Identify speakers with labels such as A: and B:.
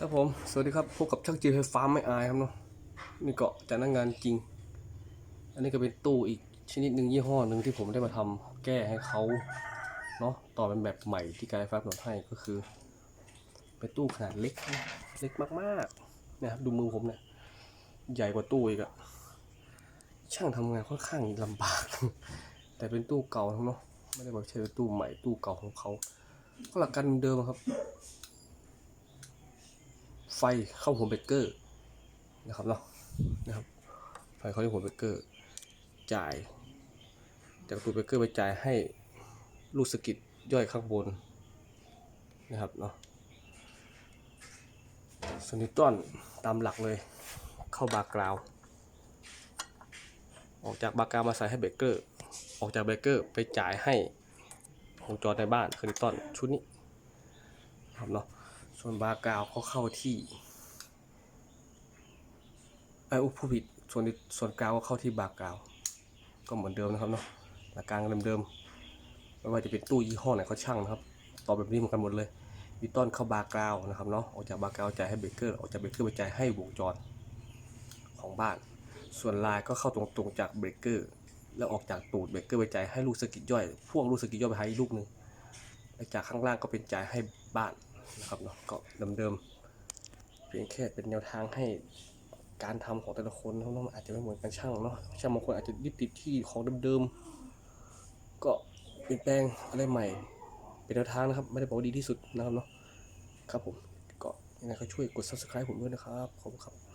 A: ครับผม สวัสดีครับ พบกับช่างจีไฟฟ้าไม่อายครับเนาะนี่เกาะจากนักงานจริง อันนี้ก็เป็นตู้อีกชนิดหนึ่งยี่ห้อหนึ่งที่ผมได้มาทำแก้ให้เขาเนาะต่อเป็นแบบใหม่ที่การไฟฟ้ากำหนดให้ก็คือ เป็นตู้ขนาดเล็ก เล็กมากๆนะครับดูมือผมเนี่ยใหญ่กว่าตู้อีกอะช่างทำงานค่อนข้างลำบาก แต่เป็นตู้เก่าทั้งเนาะไม่ได้บอกใช้เป็นตู้ใหม่ตู้เก่าของเขาก็หลักการเดิมครับ ไฟเข้าหัวเบเกอร์นะครับเนาะนะครับไฟเข้าที่หัวเบเกอร์จ่าย จากตัวเบเกอร์ไปจ่ายให้ลูกสกิดย่อยข้างบนนะครับเนาะสนิตันตามหลักเลยเข้าบาร์กราว ออกจากบาร์กราวมาใส่ให้เบเกอร์ ออกจากเบเกอร์ไปจ่ายให้วงจรในบ้านคนิตันชุดนี้ครับเนาะ ส่วนบากาวก็เข้าที่ไอ้อุผู้ผิดส่วนส่วนกาวก็เข้าที่บากาว ก็เหมือนเดิมนะครับเนาะหลักการเดิมๆไม่ว่าจะเป็นตู้ยี่ห้อไหนก็ช่างนะครับต่อแบบนี้เหมือนกันหมดเลยวิตตอนเข้าบากาวนะครับเนาะออกจากบากาวจ่ายให้เบรกเกอร์ออกจากเบรกเกอร์ไปจ่ายให้วงจรของบ้าน ส่วนลายก็เข้าตรงๆจากเบรกเกอร์แล้วออกจากตูดเบรกเกอร์ไปจ่ายให้ลูกสกิดย่อยพ่วงลูกสกิดย่อยไปให้ลูกหนึ่งแล้วจากข้างล่างก็เป็นจ่ายให้บ้าน นะครับเนาะก็เดิมๆเพียงแค่เป็นแนวทางให้การทำของแต่ละคนเขานาะมันอาจจะไม่เหมือนกันช่างเนาะช่างบางคนอาจจะยึดติดที่ของเดิมๆก็เปลี่ยนแปลงอะไรใหม่ เป็นแนวทางนะครับ ไม่ได้บอกว่าดีที่สุดนะครับเนาะครับผมก็ยังไงก็ช่วยกด subscribe ผมด้วยนะครับขอบคุณครับ